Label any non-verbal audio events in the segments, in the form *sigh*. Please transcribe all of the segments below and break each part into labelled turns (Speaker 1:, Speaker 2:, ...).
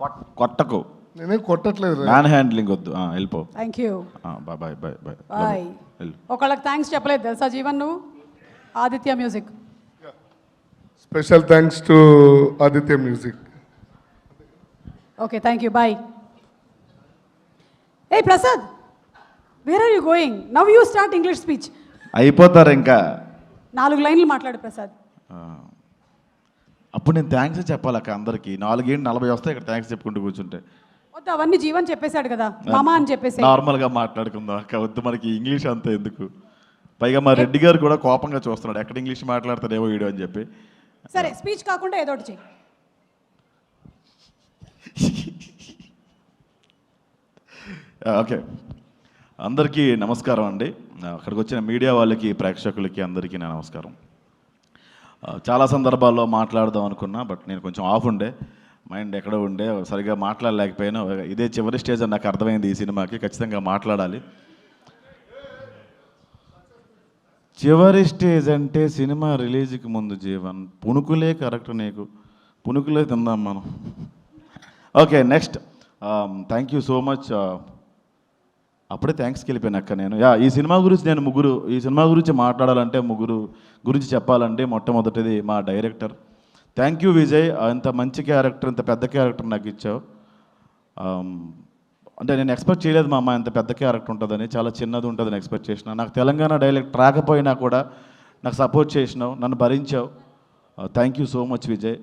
Speaker 1: కొట్- కొట్టకు.
Speaker 2: నేనేం కొట్టట్లేదు.
Speaker 1: Man handling వద్దు. ఆ, వెళ్ళిపో.
Speaker 3: Thank you
Speaker 1: bye bye bye bye.
Speaker 3: ఒకళ్ళకి థ్యాంక్స్ చెప్పలేదు తెలుసా జీవన్ నువ్వు? Aditya music
Speaker 2: special thanks to Aditya music
Speaker 3: okay thank you bye hey Prasad where are you going now you start English speech
Speaker 1: అయిపోతారు ఇంకా.
Speaker 3: నాలుగు లైన్లు మాట్లాడు ప్రసాద్
Speaker 1: ఆ. అప్పుడు నేను థ్యాంక్స్ చెప్పాలక్క అందరికి. నాలుగేంటి నలభై వస్తాయి ఇక్కడ థ్యాంక్స్ చెప్పుకుంటూ కూర్చుంటే.
Speaker 3: వద్దు అవన్నీ జీవన్ చెప్పేశాడు కదా. మామ అని చెప్పేసి
Speaker 1: నార్మల్గా మాట్లాడుకుందాం అక్క వద్దు మనకి ఇంగ్లీష్ అంత ఎందుకు? పైగా మా రెడ్డి గారు కూడా కోపంగా చూస్తున్నాడు ఎక్కడ ఇంగ్లీష్ మాట్లాడతాడేమో వీడియో అని చెప్పి.
Speaker 3: సరే స్పీచ్ కాకుండా ఏదో ఒకటి చెయ్యి
Speaker 1: ఓకే. అందరికీ నమస్కారం అండి. అక్కడికి వచ్చిన మీడియా వాళ్ళకి ప్రేక్షకులకి అందరికీ నా నమస్కారం. చాలా సందర్భాల్లో మాట్లాడదాం అనుకున్నా బట్ నేను కొంచెం ఆఫ్ ఉండే. మైండ్ ఎక్కడ ఉండే? సరిగా మాట్లాడలేకపోయాను. ఇదే చివరి స్టేజ్ అని నాకు అర్థమైంది ఈ సినిమాకి. ఖచ్చితంగా మాట్లాడాలి. చివరి స్టేజ్ అంటే సినిమా రిలీజ్కి ముందు జీవన్. పుణుకులే కరెక్ట్ నీకు. పుణుకులే తిందాం మనం. Okay next. Thank you so much అప్పుడే థ్యాంక్స్కి వెళ్ళిపోయాను అక్క నేను. యా ఈ సినిమా గురించి నేను ముగ్గురు ఈ సినిమా గురించి మాట్లాడాలంటే ముగ్గురు గురించి చెప్పాలంటే మొట్టమొదటిది మా డైరెక్టర్ థ్యాంక్ యూ విజయ్ అంత మంచి క్యారెక్టర్ ఇంత పెద్ద క్యారెక్టర్ నాకు ఇచ్చావు. అంటే నేను ఎక్స్పెక్ట్ చేయలేదు మా అమ్మ ఇంత పెద్ద క్యారెక్టర్ ఉంటుందని చాలా చిన్నది ఉంటుందని ఎక్స్పెక్ట్ చేసిన. నాకు తెలంగాణ డైలెక్ట్ రాకపోయినా కూడా నాకు సపోర్ట్ చేసినావు నన్ను భరించావు. Thank you so much Vijay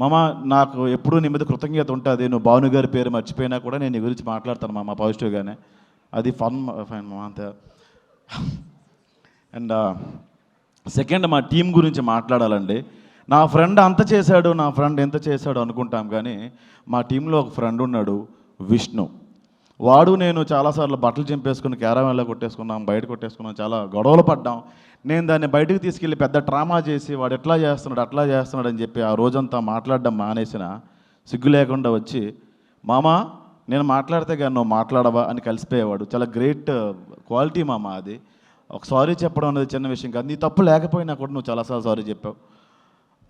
Speaker 1: మామ నాకు ఎప్పుడూ నీ మీద కృతజ్ఞత ఉంటుంది. నువ్వు భాను గారి పేరు మర్చిపోయినా కూడా నేను నీ గురించి మాట్లాడతాను మామ పాజిటివ్గానే అది ఫన్ ఫైన్ అండ్ సెకండ్ మా టీం గురించి మాట్లాడాలండి. నా ఫ్రెండ్ అంత చేశాడు నా ఫ్రెండ్ ఎంత చేశాడు అనుకుంటాం కానీ మా టీంలో ఒక ఫ్రెండ్ ఉన్నాడు విష్ణు. వాడు నేను చాలాసార్లు బట్టలు చింపేసుకుని క్యారవాన్లో కొట్టేసుకున్నాం బయట కొట్టేసుకున్నాం చాలా గొడవలు పడ్డాం. నేను దాన్ని బయటకు తీసుకెళ్ళి పెద్ద డ్రామా చేసి వాడు ఎట్లా చేస్తున్నాడు అట్లా చేస్తున్నాడు అని చెప్పి ఆ రోజంతా మాట్లాడడం మానేసిన సిగ్గు లేకుండా వచ్చి మామా నేను మాట్లాడితే కానీ నువ్వు మాట్లాడవా అని కలిసిపోయేవాడు. చాలా గ్రేట్ క్వాలిటీ uh, మామ అది. ఒక సారీ చెప్పడం అనేది చిన్న విషయం కాదు. నీ తప్పు లేకపోయినా కూడా నువ్వు చాలాసార్లు సారీ చెప్పావు.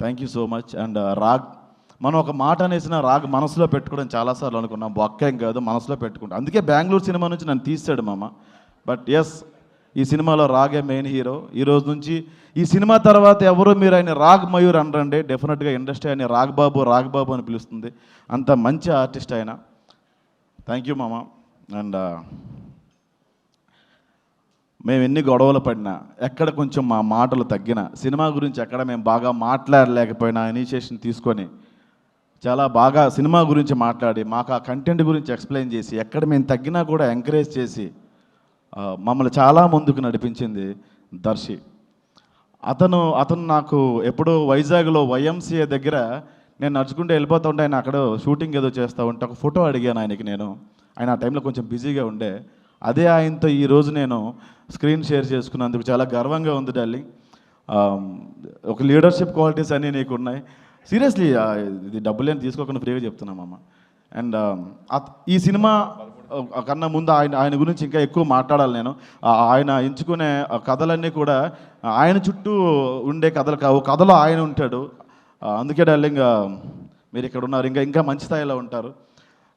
Speaker 1: Thank you so much and Raag మనం ఒక మాట అనేసిన రాగ్ మనసులో పెట్టుకోవడం చాలాసార్లు అనుకున్నాం. బొక్కేం కాదు మనసులో పెట్టుకుంటాం. అందుకే బెంగళూరు సినిమా నుంచి నన్ను తీసాడు మామ. బట్ ఎస్ ఈ సినిమాలో రాగే మెయిన్ హీరో ఈ రోజు నుంచి ఈ సినిమా తర్వాత ఎవరు మీరు ఆయన రాగ్ మయూర్ అనరండి. డెఫినెట్గా ఇండస్ట్రీ ఆయన రాగ్ బాబు రాగ్ బాబు అని పిలుస్తుంది. అంత మంచి ఆర్టిస్ట్ ఆయన. థ్యాంక్ యూ మామ అండ్ మేము ఎన్ని గొడవలు పడినా ఎక్కడ కొంచెం మా మాటలు తగ్గినా సినిమా గురించి ఎక్కడ మేము బాగా మాట్లాడలేకపోయినా ఇనిషియేషన్ తీసుకొని చాలా బాగా సినిమా గురించి మాట్లాడి మాకు ఆ కంటెంట్ గురించి ఎక్స్ప్లెయిన్ చేసి ఎక్కడ మేము తగ్గినా కూడా ఎంకరేజ్ చేసి మమ్మల్ని చాలా ముందుకు నడిపించింది దర్శి. అతను అతను నాకు ఎప్పుడో వైజాగ్లో వైఎంసీఏ దగ్గర నేను నడుచుకుంటూ వెళ్ళిపోతూ ఉంటే ఆయన అక్కడ షూటింగ్ ఏదో చేస్తూ ఉంటే ఒక ఫోటో అడిగాను ఆయనకి నేను. ఆయన ఆ టైంలో కొంచెం బిజీగా ఉండే. అదే ఆయనతో ఈరోజు నేను స్క్రీన్ షేర్ చేసుకున్నందుకు చాలా గర్వంగా ఉంది డార్లింగ్ ఒక లీడర్షిప్ క్వాలిటీస్ అన్నీ నీకు ఉన్నాయి. సీరియస్లీ ఇది డబ్బులు ఏం తీసుకోకుండా ఫ్రీగా చెప్తున్నామమ్మ అండ్ ఈ సినిమా కన్నా ముందు ఆయన ఆయన గురించి ఇంకా ఎక్కువ మాట్లాడాలి నేను. ఆయన ఎంచుకునే ఆ కథలన్నీ కూడా ఆయన చుట్టూ ఉండే కథలు కావు. కథలో ఆయన ఉంటాడు. అందుకే డార్లింగ్ మీరు ఇక్కడ ఉన్నారు. ఇంకా ఇంకా మంచి స్థాయిలో ఉంటారు.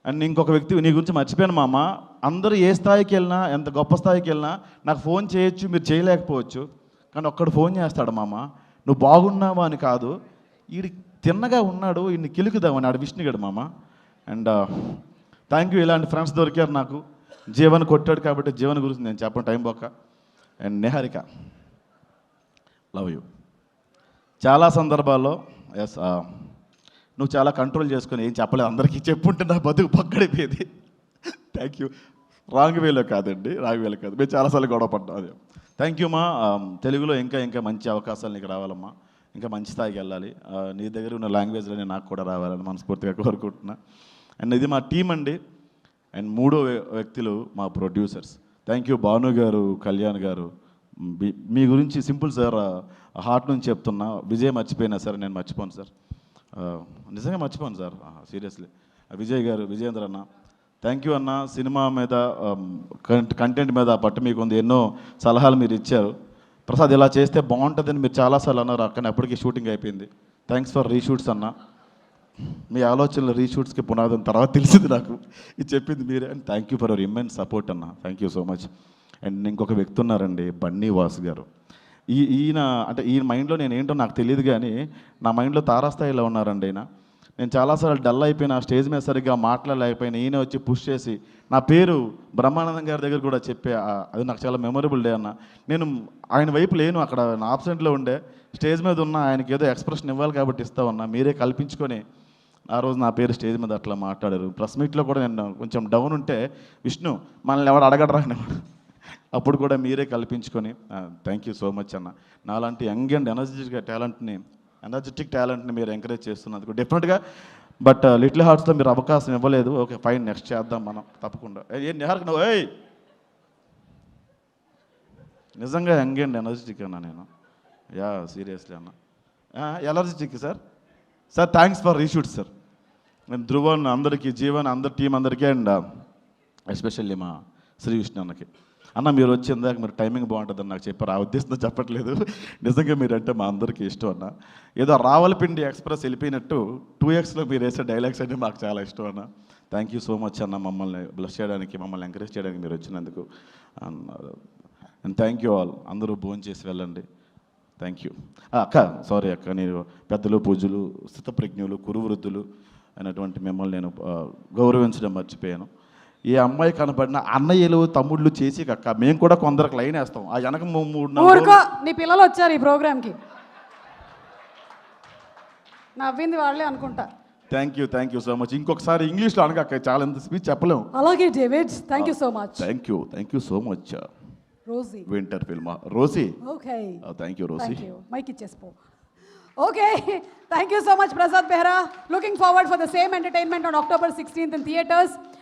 Speaker 1: అండ్ ఇంకొక వ్యక్తి నీ గురించి మర్చిపోయాను మామ. అందరూ ఏ స్థాయికి వెళ్ళినా ఎంత గొప్ప స్థాయికి వెళ్ళినా నాకు ఫోన్ చేయొచ్చు మీరు చేయలేకపోవచ్చు. కానీ ఒక్కడు ఫోన్ చేస్తాడు మామ. నువ్వు బాగున్నావా అని కాదు. వీడి తిన్నగా ఉన్నాడు వీడిని కిలుకుదామని ఆడు విష్ణుగడు మామ. అండ్ థ్యాంక్ యూ ఇలాంటి ఫ్రెండ్స్ దొరికారు నాకు. జీవన్ కొట్టాడు కాబట్టి జీవన్ గురించి నేను చెప్పను టైం పోక. And Niharika love you. చాలా సందర్భాల్లో ఎస్ uh, నువ్వు చాలా కంట్రోల్ చేసుకుని ఏం చెప్పలేదు. అందరికీ చెప్పుంటే నా బతుకు పక్కడైపోయేది. థ్యాంక్ యూ రాంగ్ వేలో కాదండి రాంగ్ వేలో కాదు. మేము చాలాసార్లు గొడవ పడ్డాం అదే. థ్యాంక్ యూ మా. Um, తెలుగులో ఇంకా ఇంకా మంచి అవకాశాలు నీకు రావాలమ్మా. ఇంకా మంచి స్థాయికి వెళ్ళాలి. Uh, నీ దగ్గర ఉన్న లాంగ్వేజ్లోనే నాకు కూడా రావాలని మనస్ఫూర్తిగా కోరుకుంటున్నా. అండ్ ఇది మా టీం అండి. అండ్ మూడో వ్యక్తులు మా ప్రొడ్యూసర్స్ థ్యాంక్ యూ భాను గారు కళ్యాణ్ గారు మీ- గురించి సింపుల్ సార్ హార్ట్ నుంచి చెప్తున్నా. విజయ్ మర్చిపోయినా సార్ నేను మర్చిపోను సార్. నిజంగా మర్చిపోను సార్. సీరియస్లీ. విజయ్ గారు విజయేంద్ర అన్న థ్యాంక్ యూ అన్న. సినిమా మీద కంటెంట్ మీద పట్టు మీకు ఉంది ఎన్నో సలహాలు మీరు ఇచ్చారు. ప్రసాద్ ఇలా చేస్తే బాగుంటుందని మీరు చాలాసార్లు అన్నారు అక్కడ అప్పటికి షూటింగ్ అయిపోయింది. థ్యాంక్స్ ఫర్ రీషూట్స్ అన్న. మీ ఆలోచనలు రీషూట్స్కి పునాదం తర్వాత తెలిసింది నాకు. ఇది చెప్పింది మీరే. And thank you for our immense support అన్న. Thank you so much. And ఇంకొక వ్యక్తి ఉన్నారండి బన్నీ వాసు గారు. ఈ ఈయన అంటే ఈయన మైండ్లో నేను ఏంటో నాకు తెలియదు కానీ నా మైండ్లో తారాస్థాయిలో ఉన్నారండి ఆయన నేను చాలాసార్లు డల్ అయిపోయిన స్టేజ్ మీద సరిగ్గా మాట్లాడలేకపోయినా ఈయన వచ్చి పుష్ చేసి నా పేరు బ్రహ్మానందం గారి దగ్గర కూడా చెప్పే అది నాకు చాలా మెమొరబుల్ డే అన్న. నేను ఆయన వైపు లేను అక్కడ నా ఆబ్సెంట్లో ఉండే స్టేజ్ మీద ఉన్న ఆయనకి ఏదో ఎక్స్ప్రెషన్ ఇవ్వాలి కాబట్టి ఇస్తా ఉన్నా మీరే కల్పించుకొని ఆ రోజు నా పేరు స్టేజ్ మీద అట్లా మాట్లాడారు. ప్రెస్ మీట్లో కూడా నేను కొంచెం డౌన్ ఉంటే విష్ణు మనల్ని ఎవడు అడగడరా అనేవాడు అప్పుడు కూడా మీరే కల్పించుకొని థ్యాంక్ యూ సో మచ్ అన్న. నాలాంటి యంగ్ అండ్ ఎనర్జెటిక్ టాలెంట్ని ఎనర్జెటిక్ టాలెంట్ని మీరు ఎంకరేజ్ చేస్తున్నందుకు డెఫినెట్గా బట్ లిటిల్ హార్ట్స్లో మీరు అవకాశం ఇవ్వలేదు. ఓకే ఫైన్ నెక్స్ట్ చేద్దాం మనం తప్పకుండా. ఏ నిహార్కి నువ్వు ఏయ్! నిజంగా యంగ్ అండ్ ఎనర్జెటిక్ అన్న నేను. యా సీరియస్లీ అన్న. Energetic sir? Sir thanks for reshoot sir. నేను ధ్రువన్ అందరికీ జీవన్ అందరి టీం అందరికీ అండ్ ఎస్పెషల్లీ మా శ్రీ విష్ణు అన్నకి. అన్న మీరు వచ్చిందాక మీరు టైమింగ్ బాగుంటుందని నాకు చెప్పారు. ఆ ఉద్దేశంతో చెప్పట్లేదు. *laughs* నిజంగా మీరంటే మా అందరికీ ఇష్టం అన్న. ఏదో రావలపిండి ఎక్స్ప్రెస్ వెళ్ళిపోయినట్టు టూ ఎక్స్లో మీరు వేసే డైలాగ్స్ అంటే మాకు చాలా ఇష్టం అన్న. థ్యాంక్ యూ సో మచ్ అన్న మమ్మల్ని బ్లస్ చేయడానికి మమ్మల్ని ఎంకరేజ్ చేయడానికి మీరు వచ్చినందుకు అండ్ థ్యాంక్ యూ ఆల్ అందరూ భోజనం చేసి వెళ్ళండి. థ్యాంక్ యూ అక్క సారీ అక్క నేను పెద్దలు పూజలు స్థితప్రజ్ఞులు కురువృద్ధులు అయినటువంటి మిమ్మల్ని నేను గౌరవించడం మర్చిపోయాను. ఈ అమ్మాయి కనపడిన అన్నయ్యలు తమ్ముళ్ళు చేసి అక్క మేము కూడా కొందరికి లైన్ వేస్తాం. ఆ వెనక మూడు
Speaker 3: ఊరుకో నీ పిల్లలు వచ్చారు ఈ ప్రోగ్రామ్కి. నవ్వింది వాళ్ళే అనుకుంటా.
Speaker 1: Thank you thank you so much ఇంకొకసారి ఇంగ్లీష్లో అనగా చాలా ఎంత స్పీచ్ చెప్పలేము
Speaker 3: అలాగే David thank you so much
Speaker 1: thank you thank you so much
Speaker 3: Rosie
Speaker 1: winter film Rosie
Speaker 3: okay
Speaker 1: thank you
Speaker 3: you mike ఇచ్చేసిపో. Okay thank you so much Prasad Behra looking forward for the same entertainment on October sixteenth in theatres